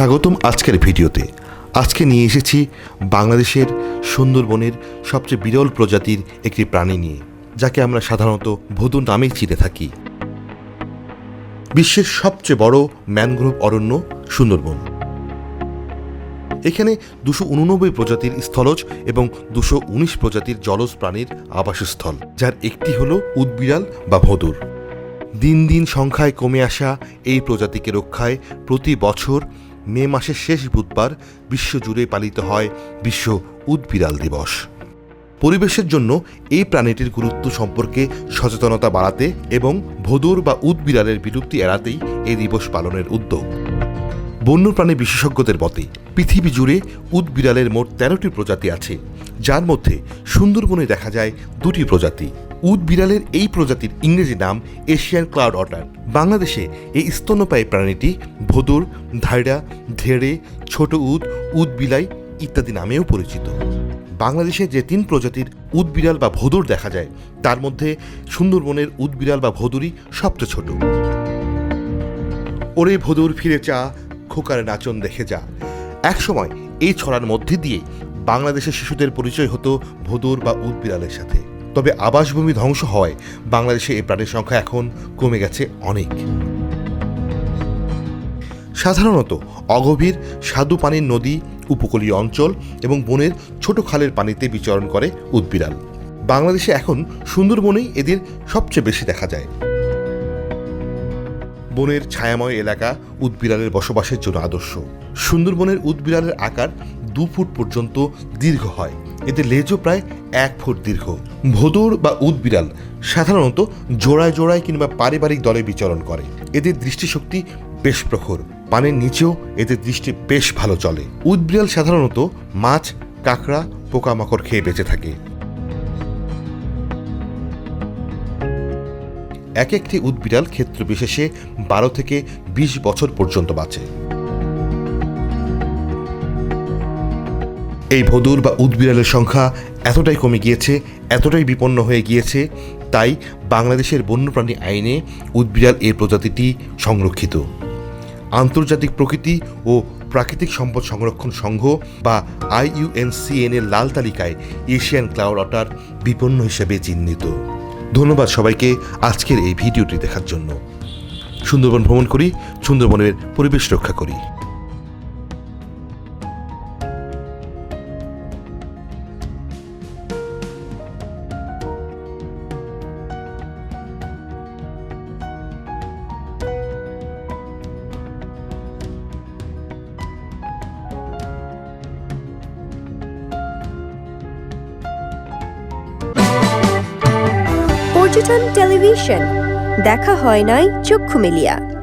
স্বাগতম আজকের ভিডিওতে। আজকে নিয়ে এসেছি বাংলাদেশের সুন্দরবনের সবচেয়ে বিরল প্রজাতির একটি প্রাণী নিয়ে, যাকে আমরা সাধারণত ভদু নামেই চিনে থাকি। বিশ্বের সবচেয়ে বড় ম্যানগ্রোভ অরণ্য সুন্দরবন। এখানে দুশো উননব্বই প্রজাতির স্থলজ এবং দুশো উনিশ প্রজাতির জলজ প্রাণীর আবাসস্থল, যার একটি হল উদবিড়াল বা ভদুর। দিন দিন সংখ্যায় কমে আসা এই প্রজাতিকে রক্ষায় প্রতি বছর মে মাসের শেষ বুধবার বিশ্বজুড়ে পালিত হয় বিশ্ব উদবিড়াল দিবস। পরিবেশের জন্য এই প্রাণীটির গুরুত্ব সম্পর্কে সচেতনতা বাড়াতে এবং ভদুর বা উদবিড়ালের বিলুপ্তি এড়াতেই এই দিবস পালনের উদ্যোগ। বন্যপ্রাণী বিশেষজ্ঞদের মতে, পৃথিবী জুড়ে উদবিড়ালের মোট তেরোটি প্রজাতি আছে, যার মধ্যে সুন্দরবনে দেখা যায় দুটি প্রজাতি। উদ বিড়ালের এই প্রজাতির ইংরেজি নাম এশিয়ান ক্লাউড অটার। বাংলাদেশে এই স্তন্যপায়ী প্রাণীটি ভদুর, ধাইড়া, ধেড়ে, ছোট উদ উদ বিলাই ইত্যাদি নামেও পরিচিত। বাংলাদেশে যে তিন প্রজাতির উদবিড়াল বা ভদুর দেখা যায়, তার মধ্যে সুন্দরবনের উদবিড়াল বা ভদুরই সবচেয়ে ছোট। ওরে ভদুর, ফিরে চা খোকার নাচন দেখে যা। একসময় এই ছড়ার মধ্যে দিয়ে বাংলাদেশের শিশুদের পরিচয় হতো ভদুর বা উদবিড়ালের সাথে। তবে আবাসভূমি ধ্বংস হওয়ায় বাংলাদেশে এই প্রাণীর সংখ্যা এখন কমে গেছে অনেক। সাধারণত অগভীর স্বাদু পানির নদী, উপকূলীয় অঞ্চল এবং বনের ছোট খালের পানিতে বিচরণ করে উদবিড়াল বাংলাদেশে এখন সুন্দরবনেই এদের সবচেয়ে বেশি দেখা যায়। বনের ছায়াময় এলাকা উদবিড়ালের বসবাসের জন্য আদর্শ। সুন্দরবনের উদবিড়ালের আকার দু ফুট পর্যন্ত দীর্ঘ হয়। এদের লেজও প্রায় এক ফুট দীর্ঘ। ভোদর বা উদবিড়াল সাধারণত জোড়ায় জোড়ায় কিংবা পারিবারিক দলে বিচরণ করে। এদের দৃষ্টিশক্তি বেশ প্রখর। পানির নিচেও এদের দৃষ্টি বেশ ভালো চলে। উদবিড়াল সাধারণত মাছ, কাঁকড়া, পোকামাকড় খেয়ে বেঁচে থাকে। এক একটি উদবিড়াল ক্ষেত্র বিশেষে বারো থেকে বিশ বছর পর্যন্ত বাঁচে। এই ভদুর বা উদ্বিড়ালের সংখ্যা এতটাই কমে গিয়েছে, এতটাই বিপন্ন হয়ে গিয়েছে, তাই বাংলাদেশের বন্যপ্রাণী আইনে উদবিড়াল এই প্রজাতিটি সংরক্ষিত। আন্তর্জাতিক প্রকৃতি ও প্রাকৃতিক সম্পদ সংরক্ষণ সংঘ বা আইইউএনসিএন এর লাল তালিকায় এশিয়ান ক্লাউড অটার বিপন্ন হিসেবে চিহ্নিত। ধন্যবাদ সবাইকে আজকের এই ভিডিওটি দেখার জন্য। সুন্দরবন ভ্রমণ করি, সুন্দরবনের পরিবেশ রক্ষা করি। পর্যটন টেলিভিশন। দেখা হয় নাই চক্ষু মেলিয়া।